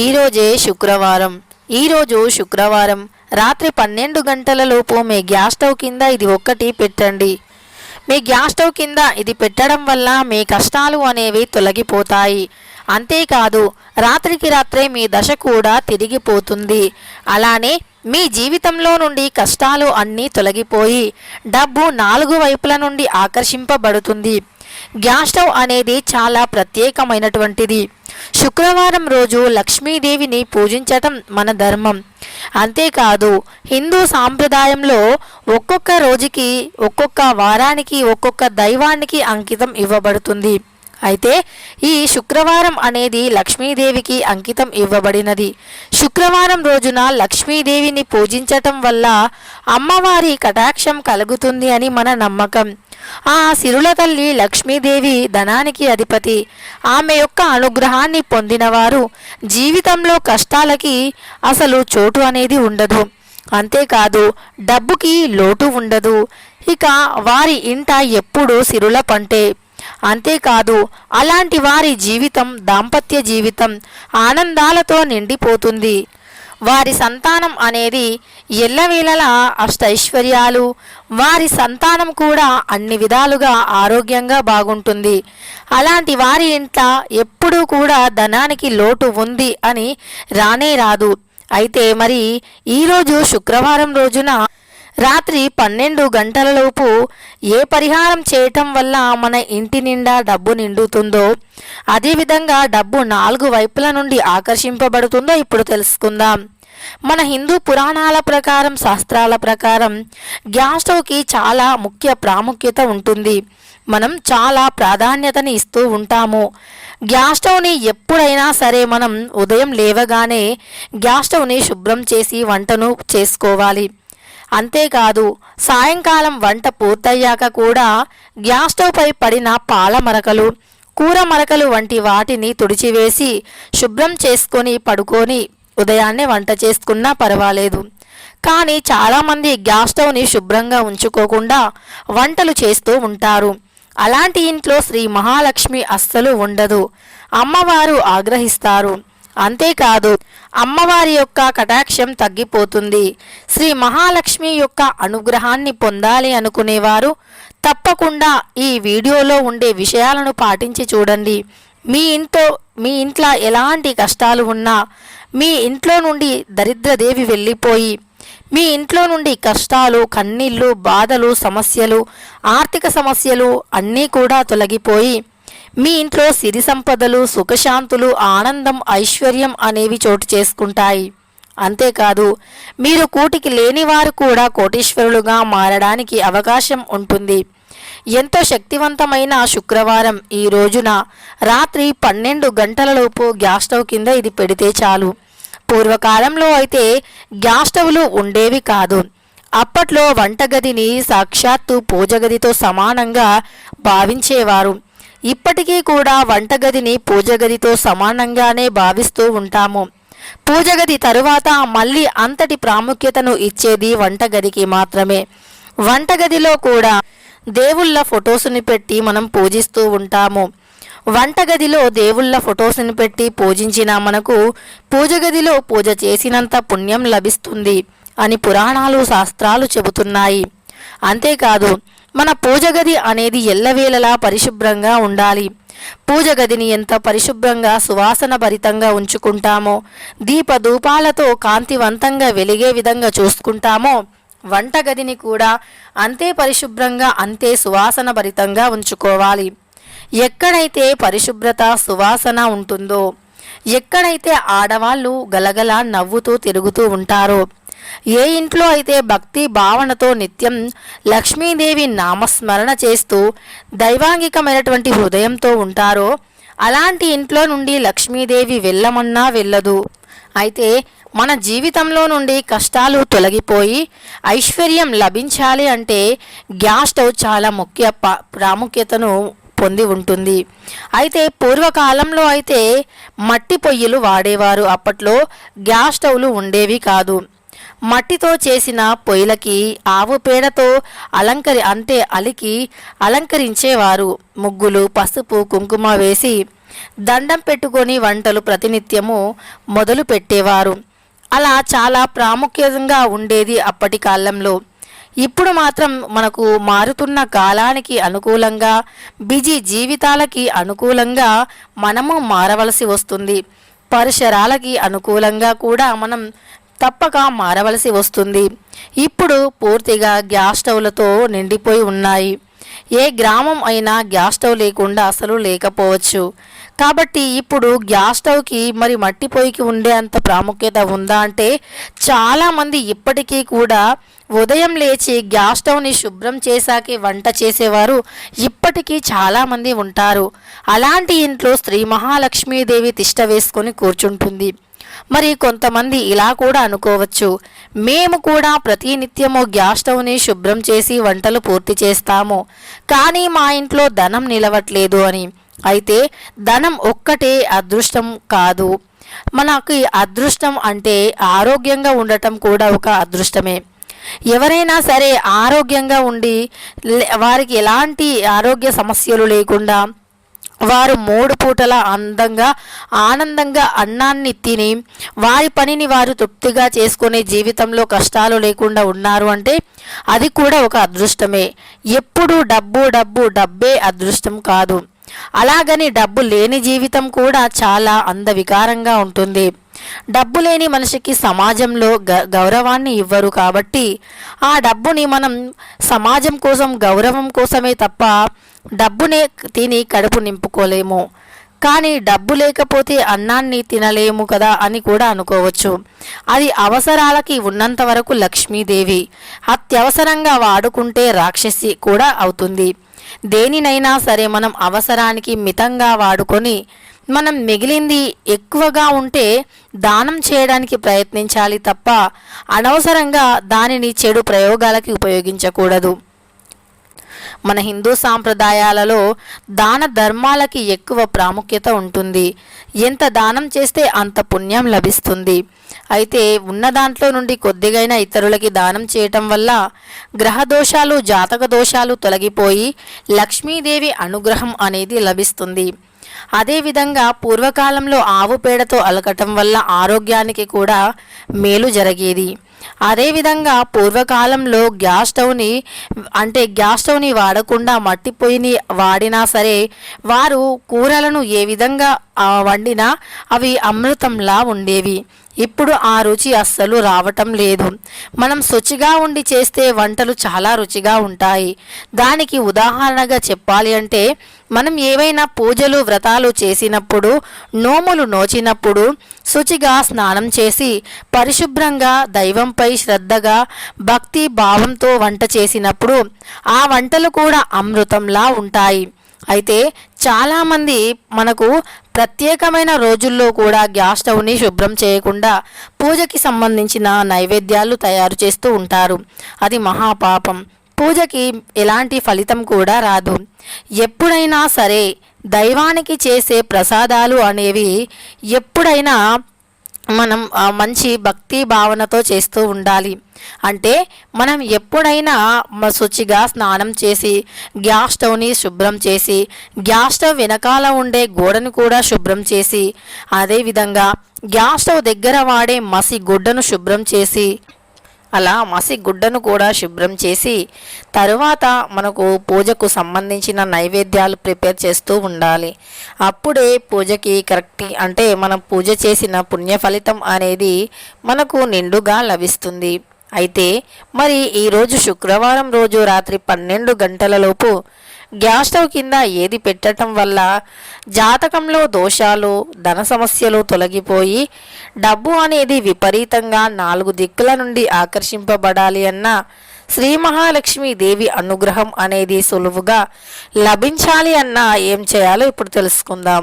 ఈరోజే శుక్రవారం. ఈరోజు శుక్రవారం. రాత్రి పన్నెండు గంటలలోపు మీ గ్యాస్ స్టవ్ కింద ఇది ఒక్కటి పెట్టండి. మీ గ్యాస్ స్టవ్ కింద ఇది పెట్టడం వల్ల మీ కష్టాలు అనేవి తొలగిపోతాయి. అంతేకాదు రాత్రికి రాత్రే మీ దశ కూడా తిరిగిపోతుంది. అలానే మీ జీవితంలో నుండి కష్టాలు అన్నీ తొలగిపోయి డబ్బు నాలుగు వైపుల నుండి ఆకర్షింపబడుతుంది. గ్యాస్ స్టవ్ అనేది చాలా ప్రత్యేకమైనటువంటిది. శుక్రవారం రోజు లక్ష్మీదేవిని పూజించటం మన ధర్మం. అంతేకాదు హిందూ సాంప్రదాయంలో ఒక్కొక్క రోజుకి ఒక్కొక్క వారానికి ఒక్కొక్క దైవానికి అంకితం ఇవ్వబడుతుంది. అయితే ఈ శుక్రవారం అనేది లక్ష్మీదేవికి అంకితం ఇవ్వబడినది. శుక్రవారం రోజున లక్ష్మీదేవిని పూజించటం వల్ల అమ్మవారి కటాక్షం కలుగుతుంది అని మన నమ్మకం. ఆ సిరుల తల్లి లక్ష్మీదేవి ధనానికి అధిపతి. ఆమె యొక్క అనుగ్రహాన్ని పొందినవారు జీవితంలో కష్టాలకి అసలు చోటు అనేది ఉండదు. అంతేకాదు డబ్బుకి లోటు ఉండదు. ఇక వారి ఇంట ఎప్పుడూ సిరుల పంటే అంతేకాదు అలాంటి వారి జీవితం దాంపత్య జీవితం ఆనందాలతో నిండిపోతుంది. వారి సంతానం అనేది ఎల్లవేళలా అష్టైశ్వర్యాలు వారి సంతానం కూడా అన్ని విధాలుగా ఆరోగ్యంగా బాగుంటుంది. అలాంటి వారి ఇంట ఎప్పుడూ కూడా ధనానికి లోటు ఉంది అని రానే రాదు. అయితే మరి ఈరోజు శుక్రవారం రోజున రాత్రి పన్నెండు గంటలలోపు ఏ పరిహారం చేయటం వల్ల మన ఇంటి నిండా డబ్బు నిండుతుందో అదేవిధంగా డబ్బు నాలుగు వైపుల నుండి ఆకర్షింపబడుతుందో ఇప్పుడు తెలుసుకుందాం. మన హిందూ పురాణాల ప్రకారం శాస్త్రాల ప్రకారం గ్యాస్ స్టవ్కి చాలా ముఖ్య ప్రాముఖ్యత ఉంటుంది. మనం చాలా ప్రాధాన్యతని ఇస్తూ ఉంటాము. గ్యాస్ స్టవ్ని ఎప్పుడైనా సరే మనం ఉదయం లేవగానే గ్యాస్ స్టవ్ని శుభ్రం చేసి వంటను చేసుకోవాలి. అంతేకాదు సాయంకాలం వంట పూర్తయ్యాక కూడా గ్యాస్ స్టవ్పై పడిన పాల మరకలు కూర మరకలు వంటి వాటిని తుడిచివేసి శుభ్రం చేసుకొని పడుకొని ఉదయాన్నే వంట చేసుకున్నా పర్వాలేదు. కానీ చాలామంది గ్యాస్ స్టవ్ని శుభ్రంగా ఉంచుకోకుండా వంటలు చేస్తూ ఉంటారు. అలాంటి ఇంట్లో శ్రీ మహాలక్ష్మి అస్సలు ఉండదు. అమ్మవారు ఆగ్రహిస్తారు. అంతేకాదు అమ్మవారి యొక్క కటాక్షం తగ్గిపోతుంది. శ్రీ మహాలక్ష్మి యొక్క అనుగ్రహాన్ని పొందాలి అనుకునేవారు. తప్పకుండా ఈ వీడియోలో ఉండే విషయాలను పాటించి చూడండి. మీ ఇంట్లో మీ ఇంట్లో ఎలాంటి కష్టాలు ఉన్నా మీ ఇంట్లో నుండి దరిద్రదేవి వెళ్ళిపోయి మీ ఇంట్లో నుండి కష్టాలు కన్నీళ్ళు బాధలు సమస్యలు ఆర్థిక సమస్యలు అన్నీ కూడా తొలగిపోయి మీ ఇంట్లో సిరి సంపదలు సుఖశాంతులు ఆనందం ఐశ్వర్యం అనేవి చోటు చేసుకుంటాయి. అంతేకాదు మీరు కూటికి లేని వారు కూడా కోటీశ్వరులుగా మారడానికి అవకాశం ఉంటుంది. ఎంతో శక్తివంతమైన శుక్రవారం ఈ రోజున రాత్రి పన్నెండు గంటలలోపు గ్యాస్ స్టవ్ కింద ఇది పెడితే చాలు. పూర్వకాలంలో అయితే గ్యాస్ స్టవ్లు ఉండేవి కాదు. అప్పట్లో వంటగదిని సాక్షాత్తు పూజగదితో సమానంగా భావించేవారు. ఇప్పటికీ కూడా వంటగదిని పూజగదితో సమానంగానే భావిస్తూ ఉంటాము. పూజగది తరువాత మళ్ళీ అంతటి ప్రాముఖ్యతను ఇచ్చేది వంటగదికి మాత్రమే. వంటగదిలో కూడా దేవుళ్ళ ఫొటోస్ని పెట్టి మనం పూజిస్తూ ఉంటాము. వంటగదిలో దేవుళ్ళ ఫొటోస్ని పెట్టి పూజించిన మనకు పూజగదిలో పూజ చేసినంత పుణ్యం లభిస్తుంది అని పురాణాలు శాస్త్రాలు చెబుతున్నాయి. అంతేకాదు మన పూజగది అనేది ఎల్లవేళలా పరిశుభ్రంగా ఉండాలి. పూజగదిని ఎంత పరిశుభ్రంగా సువాసన భరితంగా ఉంచుకుంటామో దీపధూపాలతో కాంతివంతంగా వెలిగే విధంగా చూసుకుంటామో వంటగదిని కూడా అంతే పరిశుభ్రంగా అంతే సువాసన భరితంగా ఉంచుకోవాలి. ఎక్కడైతే పరిశుభ్రత సువాసన ఉంటుందో ఎక్కడైతే ఆడవాళ్ళు గలగల నవ్వుతూ తిరుగుతూ ఉంటారో ఏ ఇంట్లో అయితే భక్తి భావనతో నిత్యం లక్ష్మీదేవి నామస్మరణ చేస్తూ దైవాంగికమైనటువంటి హృదయంతో ఉంటారో అలాంటి ఇంట్లో నుండి లక్ష్మీదేవి వెళ్ళమన్నా వెళ్ళదు. అయితే మన జీవితంలో నుండి కష్టాలు తొలగిపోయి ఐశ్వర్యం లభించాలి అంటే గ్యాస్ స్టవ్ చాలా ముఖ్య ప్రాముఖ్యతను పొంది ఉంటుంది. అయితే పూర్వకాలంలో అయితే మట్టి పొయ్యిలు వాడేవారు. అప్పట్లో గ్యాస్ స్టవ్లు ఉండేవి కాదు. మట్టితో చేసిన పొయ్యిలకి ఆవు పేడతో అలంకరి అంటే అలికి అలంకరించేవారు. ముగ్గులు పసుపు కుంకుమ వేసి దండం పెట్టుకొని వంటలు ప్రతినిత్యము మొదలు పెట్టేవారు. అలా చాలా ప్రాముఖ్యంగా ఉండేది అప్పటి కాలంలో. ఇప్పుడు మాత్రం మనకు మారుతున్న కాలానికి అనుకూలంగా బిజీ జీవితాలకి అనుకూలంగా మనము మారవలసి వస్తుంది. పరిసరాలకి అనుకూలంగా కూడా మనం తప్పక మారవలసి వస్తుంది. ఇప్పుడు పూర్తిగా గ్యాస్ స్టవ్లతో నిండిపోయి ఉన్నాయి. ఏ గ్రామం అయినా గ్యాస్ స్టవ్ లేకుండా అసలు లేకపోవచ్చు. కాబట్టి ఇప్పుడు గ్యాస్ స్టవ్కి మరి మట్టి పొయ్యికి ఉండే అంత ప్రాముఖ్యత ఉందా అంటే చాలామంది ఇప్పటికీ కూడా ఉదయం లేచి గ్యాస్ స్టవ్ని శుభ్రం చేశాకే వంట చేసేవారు ఇప్పటికీ చాలామంది ఉంటారు. అలాంటి ఇంట్లో శ్రీ మహాలక్ష్మీదేవి తిష్ట వేసుకొని కూర్చుంటుంది. మరి కొంతమంది ఇలా కూడా అనుకోవచ్చు. మేము కూడా ప్రతి నిత్యము గ్యాస్ స్టవ్ని శుభ్రం చేసి వంటలు పూర్తి చేస్తాము. కానీ మా ఇంట్లో ధనం నిలవట్లేదు అని. అయితే ధనం ఒక్కటే అదృష్టం కాదు. మనకి అదృష్టం అంటే ఆరోగ్యంగా ఉండటం కూడా ఒక అదృష్టమే. ఎవరైనా సరే ఆరోగ్యంగా ఉండి వారికి ఎలాంటి ఆరోగ్య సమస్యలు లేకుండా వారు మూడు పూటల అందంగా ఆనందంగా అన్నాన్ని తిని వారి పనిని వారు తృప్తిగా చేసుకునే జీవితంలో కష్టాలు లేకుండా ఉన్నారు అంటే అది కూడా ఒక అదృష్టమే. ఎప్పుడు డబ్బు డబ్బు డబ్బే అదృష్టం కాదు. అలాగని డబ్బు లేని జీవితం కూడా చాలా అందవికారంగా ఉంటుంది. డబ్బు లేని మనిషికి సమాజంలో గ గౌరవాన్ని ఇవ్వరు కాబట్టి ఆ డబ్బుని మనం సమాజం కోసం గౌరవం కోసమే తప్ప డబ్బునే తిని కడుపు నింపుకోలేము. కానీ డబ్బు లేకపోతే అన్నాన్ని తినలేము కదా అని కూడా అనుకోవచ్చు. అది అవసరాలకి ఉన్నంత వరకు లక్ష్మీదేవి. అత్యవసరంగా వాడుకుంటే రాక్షసి కూడా అవుతుంది. దేనినైనా సరే మనం అవసరానికి మితంగా వాడుకొని మనం మిగిలింది ఎక్కువగా ఉంటే దానం చేయడానికి ప్రయత్నించాలి తప్ప అనవసరంగా దానిని చెడు ప్రయోగాలకి ఉపయోగించకూడదు. మన హిందూ సాంప్రదాయాలలో దాన ధర్మాలకి ఎక్కువ ప్రాముఖ్యత ఉంటుంది. ఎంత దానం చేస్తే అంత పుణ్యం లభిస్తుంది. అయితే ఉన్న దాంట్లో నుండి కొద్దిగైనా ఇతరులకి దానం చేయటం వల్ల గ్రహ దోషాలు జాతక దోషాలు తొలగిపోయి లక్ష్మీదేవి అనుగ్రహం అనేది లభిస్తుంది. అదేవిధంగా పూర్వకాలంలో ఆవు పేడతో అలకటం వల్ల ఆరోగ్యానికి కూడా మేలు జరిగేది. అదేవిధంగా పూర్వకాలంలో గ్యాస్ స్టవ్ని అంటే గ్యాస్ స్టవ్ని వాడకుండా మట్టి పొయ్యిని వాడినా సరే వారు కూరలను ఏ విధంగా వండినా అవి అమృతంలా ఉండేవి. ఇప్పుడు ఆ రుచి అస్సలు రావటం లేదు. మనం శుచిగా ఉండి చేస్తే వంటలు చాలా రుచిగా ఉంటాయి. దానికి ఉదాహరణగా చెప్పాలి అంటే మనం ఏవైనా పూజలు వ్రతాలు చేసినప్పుడు నోములు నోచినప్పుడు శుచిగా స్నానం చేసి పరిశుభ్రంగా దైవంపై శ్రద్ధగా భక్తి భావంతో వంట చేసినప్పుడు ఆ వంటలు కూడా అమృతంలా ఉంటాయి. అయితే చాలామంది మనకు ప్రత్యేకమైన రోజుల్లో కూడా గ్యాస్ స్టవ్ని శుభ్రం చేయకుండా పూజకి సంబంధించిన నైవేద్యాలు తయారు చేస్తూ ఉంటారు. అది మహాపాపం. పూజకి ఎలాంటి ఫలితం కూడా రాదు. ఎప్పుడైనా సరే దైవానికి చేసే ప్రసాదాలు అనేవి ఎప్పుడైనా మనం మంచి భక్తి భావనతో చేస్తూ ఉండాలి. అంటే మనం ఎప్పుడైనా మ- శుచిగా స్నానం చేసి గ్యాస్ స్టవ్ని శుభ్రం చేసి గ్యాస్ స్టవ్ వెనకాల ఉండే గోడను కూడా శుభ్రం చేసి అదేవిధంగా గ్యాస్ స్టవ్ దగ్గర వాడే మసి గుడ్డను శుభ్రం చేసి అలా మసి గుడ్డను కూడా శుభ్రం చేసి తరువాత మనకు పూజకు సంబంధించిన నైవేద్యాలు ప్రిపేర్ చేస్తూ ఉండాలి. అప్పుడే పూజకి కరెక్ట్ అంటే మనం పూజ చేసిన పుణ్య ఫలితం అనేది మనకు నిండుగా లభిస్తుంది. అయితే మరి ఈరోజు శుక్రవారం రోజు రాత్రి పన్నెండు గంటలలోపు గ్యాస్ స్టవ్ కింద ఏది పెట్టడం వల్ల జాతకంలో దోషాలు ధన సమస్యలు తొలగిపోయి డబ్బు అనేది విపరీతంగా నాలుగు దిక్కుల నుండి ఆకర్షింపబడాలి అన్న శ్రీ మహాలక్ష్మి దేవి అనుగ్రహం అనేది సులువుగా లభించాలి అన్న ఏం చేయాలో ఇప్పుడు తెలుసుకుందాం.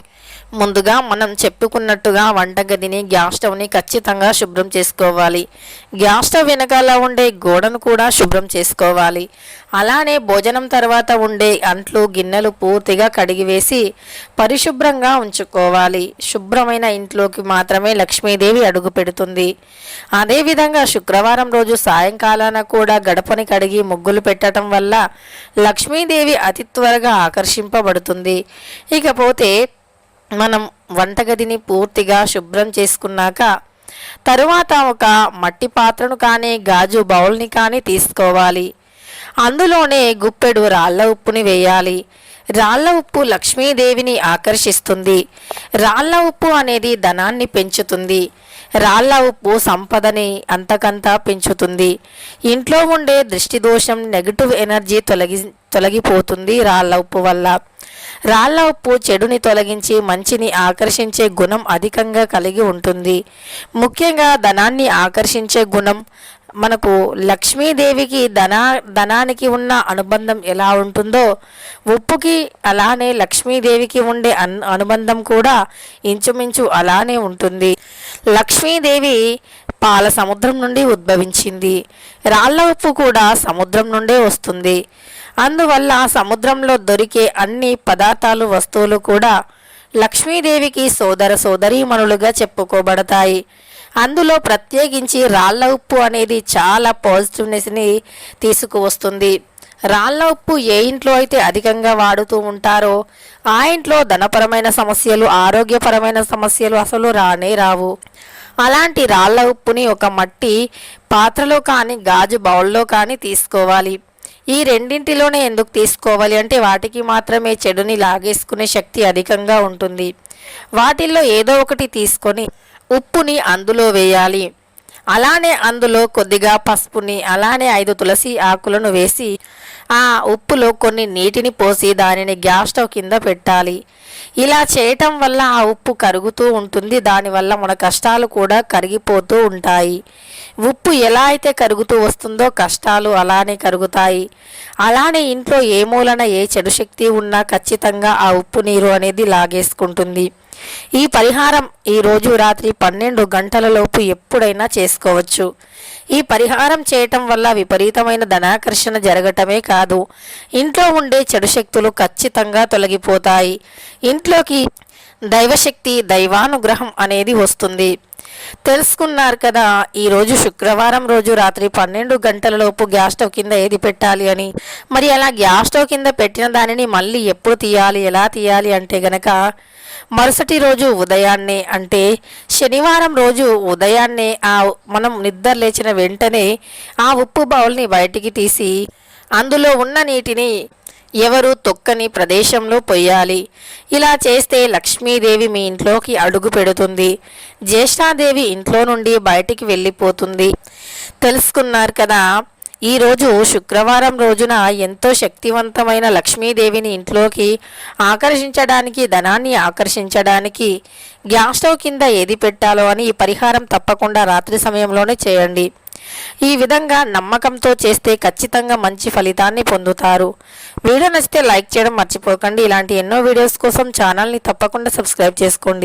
ముందుగా మనం చెప్పుకున్నట్టుగా వంటగదిని గ్యాస్ స్టవ్ని ఖచ్చితంగా శుభ్రం చేసుకోవాలి. గ్యాస్ స్టవ్ వెనకాల ఉండే గోడను కూడా శుభ్రం చేసుకోవాలి. అలానే భోజనం తర్వాత ఉండే అంట్లు గిన్నెలు పూర్తిగా కడిగివేసి పరిశుభ్రంగా ఉంచుకోవాలి. శుభ్రమైన ఇంట్లోకి మాత్రమే లక్ష్మీదేవి అడుగు పెడుతుంది. అదేవిధంగా శుక్రవారం రోజు సాయంకాలాన కూడా గడపని కడిగి ముగ్గులు పెట్టడం వల్ల లక్ష్మీదేవి అతి త్వరగా ఆకర్షింపబడుతుంది. ఇకపోతే మనం వంటగదిని పూర్తిగా శుభ్రం చేసుకున్నాక తరువాత ఒక మట్టి పాత్రను కానీ గాజు బౌల్ని కానీ తీసుకోవాలి. అందులోనే గుప్పెడు రాళ్ళ ఉప్పుని వేయాలి. రాళ్ళ ఉప్పు లక్ష్మీదేవిని ఆకర్షిస్తుంది. రాళ్ళ ఉప్పు అనేది ధనాన్ని పెంచుతుంది. రాళ్ళ ఉప్పు సంపదని అంతకంతా పెంచుతుంది. ఇంట్లో ఉండే దృష్టి దోషం నెగిటివ్ ఎనర్జీ తొలగి తొలగిపోతుంది రాళ్ళ ఉప్పు వల్ల. రాళ్ళ ఉప్పు చెడుని తొలగించి మంచిని ఆకర్షించే గుణం అధికంగా కలిగి ఉంటుంది. ముఖ్యంగా ధనాన్ని ఆకర్షించే గుణం మనకు లక్ష్మీదేవికి ధనా ధనానికి ఉన్న అనుబంధం ఎలా ఉంటుందో ఉప్పుకి అలానే లక్ష్మీదేవికి ఉండే అన్ అనుబంధం కూడా ఇంచుమించు అలానే ఉంటుంది. లక్ష్మీదేవి పాల సముద్రం నుండి ఉద్భవించింది. రాళ్ళ ఉప్పు కూడా సముద్రం నుండే వస్తుంది. అందువల్ల సముద్రంలో దొరికే అన్ని పదార్థాలు వస్తువులు కూడా లక్ష్మీదేవికి సోదర సోదరీమణులుగా చెప్పుకోబడతాయి. అందులో ప్రత్యేకించి రాళ్ళ ఉప్పు అనేది చాలా పాజిటివ్నెస్ని తీసుకువస్తుంది. రాళ్ళ ఉప్పు ఏ ఇంట్లో అయితే అధికంగా వాడుతూ ఉంటారో ఆ ఇంట్లో ధనపరమైన సమస్యలు ఆరోగ్యపరమైన సమస్యలు అసలు రానే రావు. అలాంటి రాళ్ళ ఉప్పుని ఒక మట్టి పాత్రలో కానీ గాజు బౌల్లో కానీ తీసుకోవాలి. ఈ రెండింటిలోనే ఎందుకు తీసుకోవాలి అంటే వాటికి మాత్రమే చెడుని లాగేసుకునే శక్తి అధికంగా ఉంటుంది. వాటిల్లో ఏదో ఒకటి తీసుకొని ఉప్పుని అందులో వేయాలి. అలానే అందులో కొద్దిగా పసుపుని అలానే ఐదు తులసి ఆకులను వేసి ఆ ఉప్పులో కొన్ని నీటిని పోసి దానిని గ్యాస్ స్టవ్ కింద పెట్టాలి. ఇలా చేయటం వల్ల ఆ ఉప్పు కరుగుతూ ఉంటుంది. దానివల్ల మన కష్టాలు కూడా కరిగిపోతూ ఉంటాయి. ఉప్పు ఎలా అయితే కరుగుతూ వస్తుందో కష్టాలు అలానే కరుగుతాయి. అలానే ఇంట్లో ఏ మూలన ఏ చెడు శక్తి ఉన్నా ఖచ్చితంగా ఆ ఉప్పు నీరు అనేది లాగేసుకుంటుంది. ఈ పరిహారం ఈరోజు రాత్రి పన్నెండు గంటలలోపు ఎప్పుడైనా చేసుకోవచ్చు. ఈ పరిహారం చేయటం వల్ల విపరీతమైన ధనాకర్షణ జరగటమే కాదు ఇంట్లో ఉండే చెడు శక్తులు ఖచ్చితంగా తొలగిపోతాయి. ఇంట్లోకి దైవశక్తి దైవానుగ్రహం అనేది వస్తుంది. తెలుసుకున్నారు కదా ఈరోజు శుక్రవారం రోజు రాత్రి పన్నెండు గంటలలోపు గ్యాస్ స్టవ్ కింద ఏది పెట్టాలి అని. మరి అలా గ్యాస్ స్టవ్ కింద పెట్టిన దానిని మళ్ళీ ఎప్పుడు తీయాలి ఎలా తీయాలి అంటే గనక మరుసటి రోజు ఉదయాన్నే అంటే శనివారం రోజు ఉదయాన్నే ఆ మనం నిద్ర లేచిన వెంటనే ఆ ఉప్పు బౌల్ని బయటికి తీసి అందులో ఉన్న నీటిని ఎవరు తొక్కని ప్రదేశంలో పొయ్యాలి? ఇలా చేస్తే లక్ష్మీదేవి మీ ఇంట్లోకి అడుగు పెడుతుంది. జ్యేష్ఠాదేవి ఇంట్లో నుండి బయటికి వెళ్ళిపోతుంది. తెలుసుకున్నారు కదా ఈరోజు శుక్రవారం రోజున ఎంతో శక్తివంతమైన లక్ష్మీదేవిని ఇంట్లోకి ఆకర్షించడానికి ధనాన్ని ఆకర్షించడానికి గ్యాస్ స్టవ్ కింద ఏది పెట్టాలో అని ఈ పరిహారం తప్పకుండా రాత్రి సమయంలోనే చేయండి. ఈ విధంగా నమ్మకంతో చేస్తే ఖచ్చితంగా మంచి ఫలితాన్ని పొందుతారు. వీడియో నచ్చితే లైక్ చేయడం మర్చిపోకండి. ఇలాంటి ఎన్నో వీడియోస్ కోసం ఛానల్ని తప్పకుండా సబ్స్క్రైబ్ చేసుకోండి.